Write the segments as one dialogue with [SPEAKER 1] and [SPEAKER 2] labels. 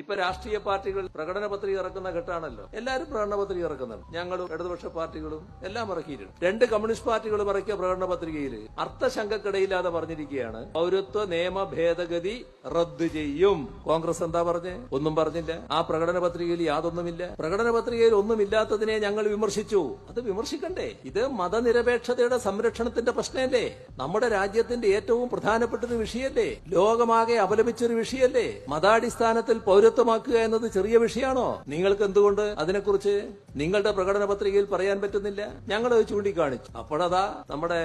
[SPEAKER 1] ഇപ്പൊ രാഷ്ട്രീയ പാർട്ടികൾ പ്രകടന പത്രിക ഇറക്കുന്ന ഘട്ടമാണല്ലോ. എല്ലാവരും പ്രകടന പത്രിക ഇറക്കുന്നുണ്ട്. ഞങ്ങളും ഇടതുപക്ഷ പാർട്ടികളും എല്ലാം ഇറക്കിയിട്ടുണ്ട്. രണ്ട് കമ്മ്യൂണിസ്റ്റ് പാർട്ടികളും ഇറക്കിയ പ്രകടന പത്രികയിൽ അർത്ഥശങ്കക്കിടയില്ലാതെ പറഞ്ഞിരിക്കുകയാണ്. പൗരത്വ നിയമ ഭേദഗതി റദ്ദ് ചെയ്യും. കോൺഗ്രസ് എന്താ പറഞ്ഞേ? ഒന്നും പറഞ്ഞില്ല. ആ പ്രകടന പത്രികയിൽ യാതൊന്നുമില്ല. പ്രകടന പത്രികയിൽ ഒന്നുമില്ലാത്തതിനെ ഞങ്ങൾ വിമർശിച്ചു. അത് വിമർശിക്കണ്ടേ? ഇത് മതനിരപേക്ഷതയുടെ സംരക്ഷണത്തിന്റെ പ്രശ്നമല്ലേ? നമ്മുടെ രാജ്യത്തിന്റെ ഏറ്റവും പ്രധാനപ്പെട്ട ഒരു വിഷയല്ലേ ലോകമാകെ അപലപിച്ചൊരു വിഷയല്ലേ മതാടിസ്ഥാനത്തിൽ പൗരത്വമാക്കുക എന്നത് ചെറിയ വിഷയമാണോ? നിങ്ങൾക്ക് എന്തുകൊണ്ട് അതിനെക്കുറിച്ച് നിങ്ങളുടെ പ്രകടന പത്രികയിൽ പറയാൻ പറ്റുന്നില്ല? ഞങ്ങൾ ചൂണ്ടിക്കാണിച്ചു. അപ്പോഴതാ നമ്മുടെ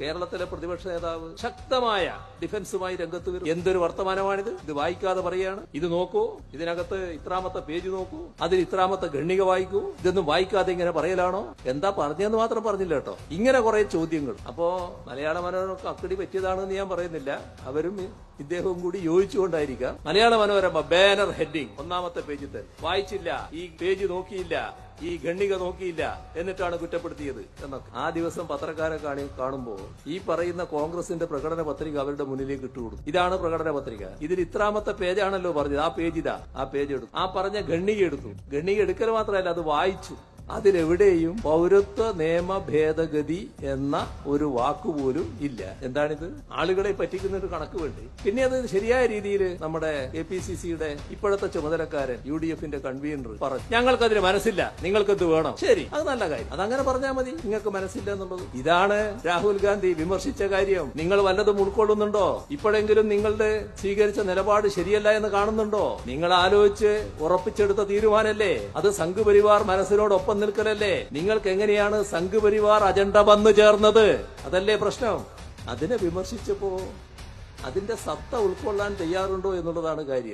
[SPEAKER 1] കേരളത്തിലെ പ്രതിപക്ഷ നേതാവ് ശക്തമായ ഡിഫൻസുമായി രംഗത്ത് വരും. എന്തൊരു വർത്തമാനമാണിത്? ഇത് വായിക്കാതെ പറയാണ് ഇത് നോക്കൂ. ഇതിനകത്ത് ഇത്രാമത്തെ പേജ് നോക്കൂ. അതിൽ ഇത്രാമത്തെ ഗണ്ണിക വായിക്കൂ. ഇതൊന്നും വായിക്കാതെ ഇങ്ങനെ പറയലാണോ? എന്താ പറഞ്ഞെന്ന് മാത്രം പറഞ്ഞില്ല കേട്ടോ. ഇങ്ങനെ കുറെ ചോദ്യങ്ങൾ. അപ്പോ മലയാള മനോരമ അക്കടി പറ്റിയതാണെന്ന് ഞാൻ പറയുന്നില്ല. അവരും ഇദ്ദേഹവും കൂടി യോജിച്ചുകൊണ്ടായിരിക്കാം. Malayala Manorama banner heading. ഒന്നാമത്തെ പേജിൽ തന്നെ. വായിച്ചില്ല. ഈ പേജ് നോക്കിയില്ല. ഈ ഗണ്ണിക നോക്കിയില്ല. എന്നിട്ടാണ് കുറ്റപ്പെടുത്തിയത് എന്നൊക്കെ. ആ ദിവസം പത്രക്കാരെ കാണി കാണുമ്പോൾ ഈ പറയുന്ന കോൺഗ്രസിന്റെ പ്രകടന പത്രിക അവരുടെ മുന്നിലേക്ക് ഇട്ടുകൊടുത്തു ഇതാണ് പ്രകടന പത്രിക. ഇതിൽ ഇത്രാമത്തെ പേജാണല്ലോ പറഞ്ഞത്. ആ പേജ് ഇതാ ആ പേജ് എടുത്തു. ആ പറഞ്ഞ ഗണ്ണിക എടുത്തു. ഗണ്ണിക എടുക്കൽ മാത്രമല്ല അത് വായിച്ചു. അതിലെവിടെയും പൗരത്വ നിയമ ഭേദഗതി എന്ന ഒരു വാക്കുപോലും ഇല്ല. എന്താണിത്? ആളുകളെ പറ്റിക്കുന്ന ഒരു കണക്ക് വേണ്ടി? പിന്നെ അത് ശരിയായ രീതിയിൽ നമ്മുടെ കെ പി സി സിയുടെ ഇപ്പോഴത്തെ ചുമതലക്കാരൻ യു ഡി എഫിന്റെ കൺവീനർ പറഞ്ഞു. ഞങ്ങൾക്കതിന് മനസ്സില്ല. നിങ്ങൾക്കത് വേണം? ശരി അത് നല്ല കാര്യം. അതങ്ങനെ പറഞ്ഞാൽ മതി. നിങ്ങൾക്ക് മനസ്സില്ല എന്നുള്ളത്. ഇതാണ് രാഹുൽ ഗാന്ധി വിമർശിച്ച കാര്യം. നിങ്ങൾ വല്ലതും ഉൾക്കൊള്ളുന്നുണ്ടോ? ഇപ്പോഴെങ്കിലും നിങ്ങളുടെ സ്വീകരിച്ച നിലപാട് ശരിയല്ല എന്ന് കാണുന്നുണ്ടോ? നിങ്ങൾ ആലോചിച്ച് ഉറപ്പിച്ചെടുത്ത തീരുമാനല്ലേ? അത് സംഘപരിവാർ മനസ്സിനോടൊപ്പം നിൽക്കലല്ലേ നിങ്ങൾക്ക് എങ്ങനെയാണ് സംഘപരിവാർ അജണ്ട വന്നു ചേർന്നത്? അതല്ലേ പ്രശ്നം? അതിനെ വിമർശിച്ചപ്പോ അതിന്റെ സത്ത ഉൾക്കൊള്ളാൻ തയ്യാറുണ്ടോ എന്നുള്ളതാണ് കാര്യം.